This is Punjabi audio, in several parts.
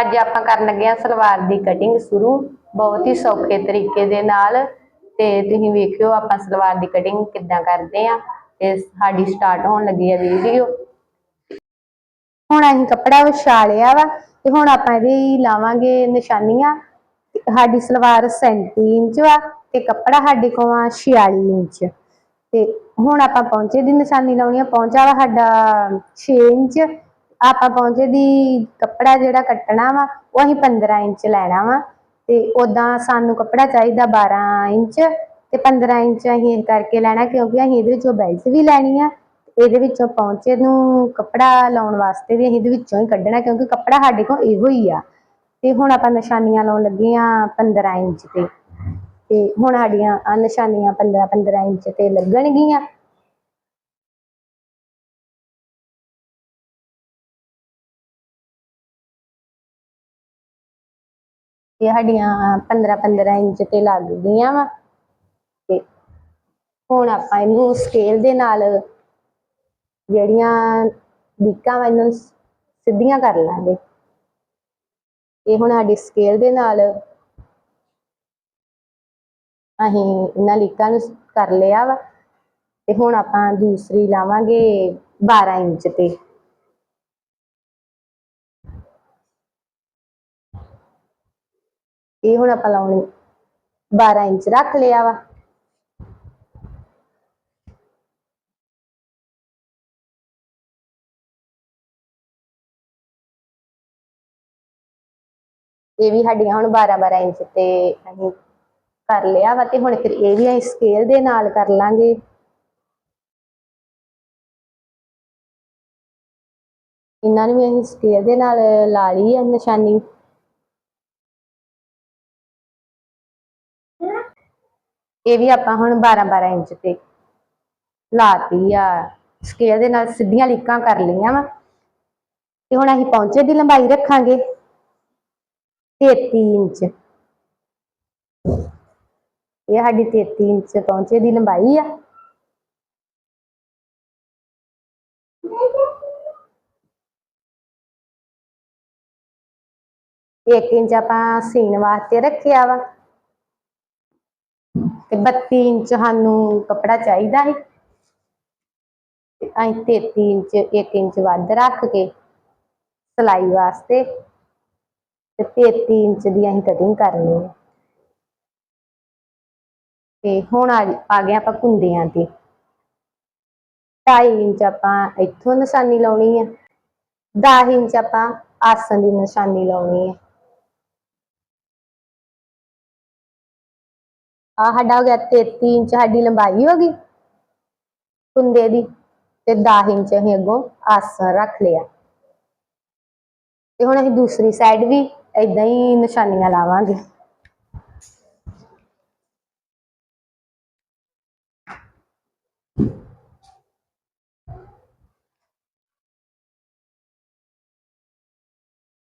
ਅੱਜ ਆਪਾਂ ਕਰਨ ਲੱਗੇ ਆ ਸਲਵਾਰ ਦੀ ਕਟਿੰਗ ਸ਼ੁਰੂ, ਬਹੁਤ ਹੀ ਸੌਖੇ ਤਰੀਕੇ ਦੇ ਨਾਲ। ਤੇ ਤੁਸੀਂ ਵੇਖਿਓ ਆਪਾਂ ਸਲਵਾਰ ਦੀ ਕਟਿੰਗ ਕਿੱਦਾਂ ਕਰਦੇ ਆ ਤੇ ਸਾਡੀ ਸਟਾਰਟ ਹੋਣ ਲੱਗੀ ਆ ਵੀਡੀਓ ਹੁਣ ਅਸੀਂ ਕੱਪੜਾ ਵਿਛਾ ਲਿਆ ਵਾ ਤੇ ਹੁਣ ਆਪਾਂ ਇਹਦੀ ਲਾਵਾਂਗੇ ਨਿਸ਼ਾਨੀਆਂ। ਸਾਡੀ ਸਲਵਾਰ 37 ਇੰਚ ਵਾ ਤੇ ਕੱਪੜਾ ਸਾਡੇ ਕੋਲ ਆ 46 ਇੰਚ। ਤੇ ਹੁਣ ਆਪਾਂ ਪਹੁੰਚੇ ਦੀ ਨਿਸ਼ਾਨੀ ਲਾਉਣੀ ਆ ਪਹੁੰਚਾ ਵਾ ਸਾਡਾ 6 ਇੰਚ। ਆਪਾਂ ਪਹੁੰਚੇ ਦੀ ਕੱਪੜਾ ਜਿਹੜਾ ਕੱਟਣਾ ਵਾ, ਉਹ ਅਸੀਂ 15 ਇੰਚ ਲੈਣਾ ਵਾ। ਤੇ ਉਦਾਂ ਸਾਨੂੰ ਕੱਪੜਾ ਚਾਹੀਦਾ 12 ਇੰਚ ਤੇ 15 ਇੰਚ ਅਸੀਂ ਇਹ ਕਰਕੇ ਲੈਣਾ, ਕਿਉਂਕਿ ਅਸੀਂ ਇਹਦੇ ਵਿੱਚੋਂ ਬੈਲਟ ਵੀ ਲੈਣੀ ਆ। ਇਹਦੇ ਵਿੱਚੋਂ ਪਹੁੰਚੇ ਨੂੰ ਕੱਪੜਾ ਲਾਉਣ ਵਾਸਤੇ ਵੀ ਅਸੀਂ ਇਹਦੇ ਵਿੱਚੋਂ ਹੀ ਕੱਢਣਾ, ਕਿਉਂਕਿ ਕੱਪੜਾ ਸਾਡੇ ਕੋਲ ਇਹੋ ਹੀ ਆ। ਤੇ ਹੁਣ ਆਪਾਂ ਨਿਸ਼ਾਨੀਆਂ ਲਾਉਣ ਲੱਗੇ ਆ 15 ਇੰਚ ਤੇ। ਤੇ ਹੁਣ ਸਾਡੀਆਂ ਆ ਨਿਸ਼ਾਨੀਆਂ 15 15 ਇੰਚ ਤੇ ਲੱਗਣਗੀਆਂ। ਇਹ ਸਾਡੀਆਂ 15 15 ਇੰਚ ਤੇ ਲੱਗ ਗਈਆਂ ਵਾ। ਤੇ ਹੁਣ ਆਪਾਂ ਇਹਨੂੰ ਸਕੇਲ ਦੇ ਨਾਲ ਜਿਹੜੀਆਂ ਲੀਕਾਂ ਵਾ ਇਹਨਾਂ ਨੂੰ ਸਿੱਧੀਆਂ ਕਰ ਲਾਂਗੇ। ਇਹ ਹੁਣ ਸਾਡੀ ਸਕੇਲ ਦੇ ਨਾਲ ਅਸੀਂ ਇਹਨਾਂ ਲੀਕਾਂ ਨੂੰ ਕਰ ਲਿਆ ਵਾ। ਤੇ ਹੁਣ ਆਪਾਂ ਦੂਸਰੀ ਲਾਵਾਂਗੇ 12 ਇੰਚ ਤੇ। ਇਹ ਹੁਣ ਆਪਾਂ ਲਾਉਣੀ। 12 ਇੰਚ ਰੱਖ ਲਿਆ ਵਾ। ਇਹ ਵੀ ਸਾਡੀਆਂ ਹੁਣ 12 12 ਇੰਚ ਤੇ ਅਸੀਂ ਕਰ ਲਿਆ ਵਾ ਤੇ ਹੁਣ ਫਿਰ ਇਹ ਵੀ ਅਸੀਂ ਸਕੇਲ ਦੇ ਨਾਲ ਕਰ ਲਾਂਗੇ। ਇਹਨਾਂ ਨੂੰ ਵੀ ਅਸੀਂ ਸਕੇਲ ਦੇ ਨਾਲ ਲਾ ਲਈ ਹੈ ਨਿਸ਼ਾਨੀ। ਇਹ ਵੀ ਆਪਾਂ ਹੁਣ 12 12 ਇੰਚ ਤੇ ਲਾਤੀ ਆ। ਸਕੇਲ ਦੇ ਨਾਲ ਸਿੱਧੀਆਂ ਲੀਕਾਂ ਕਰ ਲਈਆਂ ਵਾ। ਤੇ ਹੁਣ ਅਸੀਂ ਪੌਂਚੇ ਦੀ ਲੰਬਾਈ ਰੱਖਾਂਗੇ। 33 ਇੰਚ। ਇਹ ਸਾਡੀ 33 ਇੰਚ ਪੌਂਚੇ ਦੀ ਲੰਬਾਈ ਆ। ਇੱਕ ਇੰਚ ਆਪਾਂ ਸੀਨ ਵਾਸਤੇ ਰੱਖਿਆ ਵਾ। ਤੇ 32 ਇੰਚ ਸਾਨੂੰ ਕੱਪੜਾ ਚਾਹੀਦਾ ਹੈ ਤੇ ਅਸੀਂ 33 ਇੰਚ 1 ਇੰਚ ਵੱਧ ਰੱਖ ਕੇ ਸਿਲਾਈ ਵਾਸਤੇ ਤੇ 33 ਇੰਚ ਦੀ ਅਸੀਂ ਕਟਿੰਗ ਕਰਨੀ ਹੈ ਤੇ ਹੁਣ ਆ ਆ ਗਏ ਆਪਾਂ ਕੁੰਦਿਆਂ ਤੇ। 2.5 ਇੰਚ ਆਪਾਂ ਇੱਥੋਂ ਨਿਸ਼ਾਨੀ ਲਾਉਣੀ ਹੈ 10 ਇੰਚ ਆਪਾਂ ਆਸਨ ਦੀ ਨਿਸ਼ਾਨੀ ਲਾਉਣੀ ਹੈ ਆ ਸਾਡਾ ਹੋ ਗਿਆ 33 ਇੰਚ, ਸਾਡੀ ਲੰਬਾਈ ਹੋ ਗਈ। ਕੁੰਦੇ ਦੀ ਤੇ 10 ਇੰਚ ਅਸੀਂ ਅੱਗੋਂ ਆਸਨ ਰੱਖ ਲਿਆ। ਤੇ ਹੁਣ ਅਸੀਂ ਦੂਸਰੀ ਸਾਈਡ ਵੀ ਇਦਾਂ ਹੀ ਨਿਸ਼ਾਨੀਆਂ ਲਾਵਾਂਗੇ।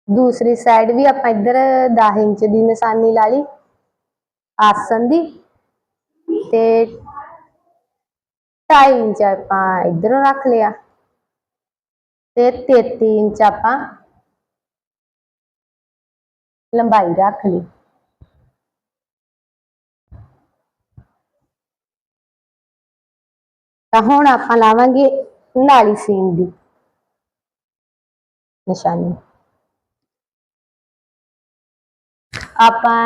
ਦੂਸਰੀ ਸਾਈਡ ਵੀ ਆਪਾਂ ਇੱਧਰ 10 ਇੰਚ ਦੀ ਨਿਸ਼ਾਨੀ ਲਾ ਲਈ, ਆਸਣ ਦੀ। ਤੇ 2.5 ਇੰਚ ਆਪਾਂ ਇੱਧਰੋਂ ਰੱਖ ਲਿਆ ਤੇ 33 ਇੰਚ ਆਪਾਂ ਲੰਬਾਈ ਰੱਖ ਲਈ। ਤਾਂ ਹੁਣ ਆਪਾਂ ਲਾਵਾਂਗੇ ਨਾਲੀ ਸੀਨ ਦੀ ਨਿਸ਼ਾਨੀ। ਆਪਾਂ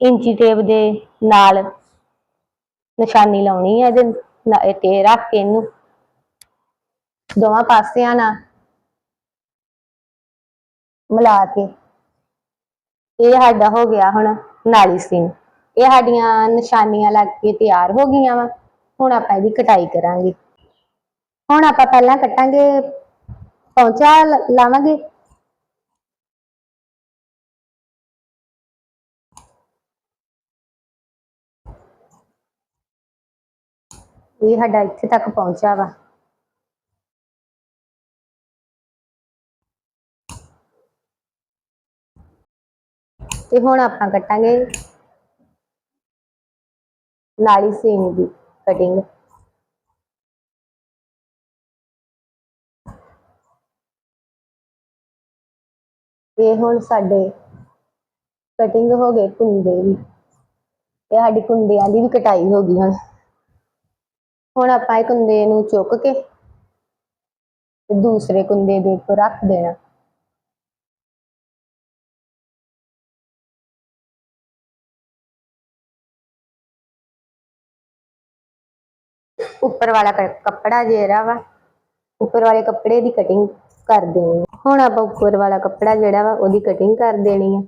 ਇੰਚੀ ਟੇਪ ਦੇ ਨਾਲ ਨਿਸ਼ਾਨੀ ਲਾਉਣੀ ਹੈ ਇਹਦੇ ਤੇ ਰੱਖ ਕੇ ਇਹਨੂੰ। ਦੋਵਾਂ ਪਾਸਿਆਂ ਨਾਲ ਮਿਲਾ ਕੇ। ਇਹ ਸਾਡਾ ਹੋ ਗਿਆ ਹੁਣ ਨਾਲੀ ਸੀਨ। ਇਹ ਸਾਡੀਆਂ ਨਿਸ਼ਾਨੀਆਂ ਲੱਗ ਕੇ ਤਿਆਰ ਹੋ ਗਈਆਂ ਵਾ। ਹੁਣ ਆਪਾਂ ਇਹਦੀ ਕਟਾਈ ਕਰਾਂਗੇ। ਹੁਣ ਆਪਾਂ ਪਹਿਲਾਂ ਕੱਟਾਂਗੇ, ਪੌਂਚਾ ਲਾਵਾਂਗੇ। ਇਹ ਸਾਡਾ ਇੱਥੇ ਤੱਕ ਪਹੁੰਚਾ ਵਾ। ਤੇ ਹੁਣ ਆਪਾਂ ਕੱਟਾਂਗੇ ਨਾਲੀ ਸੀਨ ਦੀ ਕਟਿੰਗ ਇਹ ਹੁਣ ਸਾਡੇ ਕਟਿੰਗ ਹੋ ਗਏ ਕੁੰਦੇ ਦੀ। ਇਹ ਸਾਡੀ ਕੁੰਦਿਆਂ ਦੀ ਵੀ ਕਟਾਈ ਹੋ ਗਈ ਹੁਣ। ਹੁਣ ਆਪਾਂ ਇਹ ਕੁੰਦੇ ਨੂੰ ਚੁੱਕ ਕੇ ਤੇ ਦੂਸਰੇ ਕੁੰਦੇ ਦੇ ਉੱਪਰ ਰੱਖ ਦੇਣਾ ਉੱਪਰ ਵਾਲਾ ਕੱਪੜਾ ਜਿਹੜਾ ਵਾ, ਉੱਪਰ ਵਾਲੇ ਕੱਪੜੇ ਦੀ ਕਟਿੰਗ ਕਰ ਦੇਣੀ ਆ। ਹੁਣ ਆਪਾਂ ਉੱਪਰ ਵਾਲਾ ਕੱਪੜਾ ਜਿਹੜਾ ਵਾ, ਉਹਦੀ ਕਟਿੰਗ ਕਰ ਦੇਣੀ ਹੈ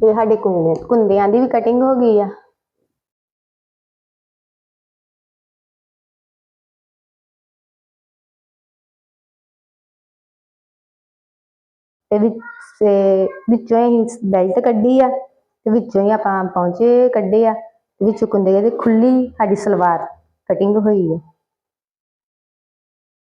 ਇਹ ਸਾਡੇ ਕੁੰਦੇ ਕੁੰਦਿਆਂ ਦੀ ਵੀ ਕਟਿੰਗ ਹੋ ਗਈ ਆ। ਤੇ ਵਿੱਚ ਵਿੱਚੋਂ ਹੀ ਬੈਲਟ ਕੱਢੀ ਆ, ਤੇ ਵਿੱਚੋਂ ਹੀ ਆਪਾਂ ਪਹੁੰਚੇ ਕੱਢੇ ਆ, ਤੇ ਵਿੱਚੋਂ ਕੁੰਦੇ ਦੇ ਖੁੱਲੀ ਸਾਡੀ ਸਲਵਾਰ ਕਟਿੰਗ ਹੋਈ ਆ।